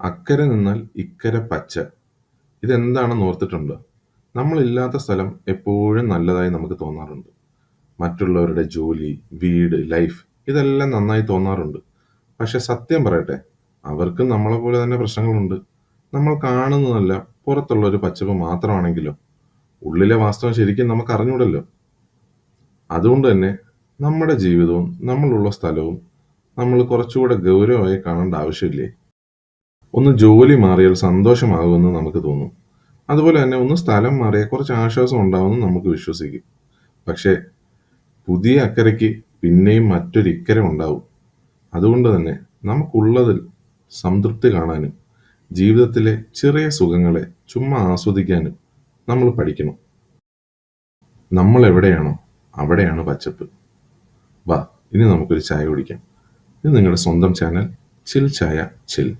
അക്കരെ നിന്നാൽ ഇക്കരെ പച്ച. ഇതെന്താണെന്ന് ഓർത്തിട്ടുണ്ടോ? നമ്മളില്ലാത്ത സ്ഥലം എപ്പോഴും നല്ലതായി നമുക്ക് തോന്നാറുണ്ട്. മറ്റുള്ളവരുടെ ജോലി, വീട്, ലൈഫ് ഇതെല്ലാം നന്നായി തോന്നാറുണ്ട്. പക്ഷെ സത്യം പറയട്ടെ, അവർക്കും നമ്മളെ പോലെ തന്നെ പ്രശ്നങ്ങളുണ്ട്. നമ്മൾ കാണുന്നതല്ല പുറത്തുള്ള ഒരു പച്ചപ്പ് മാത്രമാണെങ്കിലോ? ഉള്ളിലെ വാസ്തവം ശരിക്കും നമുക്ക് അറിഞ്ഞൂടല്ലോ. അതുകൊണ്ട് തന്നെ നമ്മുടെ ജീവിതവും നമ്മളുള്ള സ്ഥലവും നമ്മൾ കുറച്ചുകൂടെ ഗൗരവമായി കാണേണ്ട ആവശ്യമില്ലേ? ഒന്ന് ജോലി മാറിയാൽ സന്തോഷമാകുമെന്ന് നമുക്ക് തോന്നും. അതുപോലെ തന്നെ ഒന്ന് സ്ഥലം മാറിയാൽ കുറച്ച് ആശ്വാസം ഉണ്ടാവുമെന്ന് നമുക്ക് വിശ്വസിക്കും. പക്ഷേ പുതിയ അക്കരയ്ക്ക് പിന്നെയും മറ്റൊരു ഇക്കര ഉണ്ടാവും. അതുകൊണ്ട് തന്നെ നമുക്കുള്ളതിൽ സംതൃപ്തി കാണാനും ജീവിതത്തിലെ ചെറിയ സുഖങ്ങളെ ചുമ്മാ ആസ്വദിക്കാനും നമ്മൾ പഠിക്കണം. നമ്മൾ എവിടെയാണോ അവിടെയാണ് പച്ചപ്പ്. വാ ഇനി നമുക്കൊരു ചായ കുടിക്കാം. ഇത് നിങ്ങളുടെ സ്വന്തം ചാനൽ ചിൽ ചായ ചിൽ.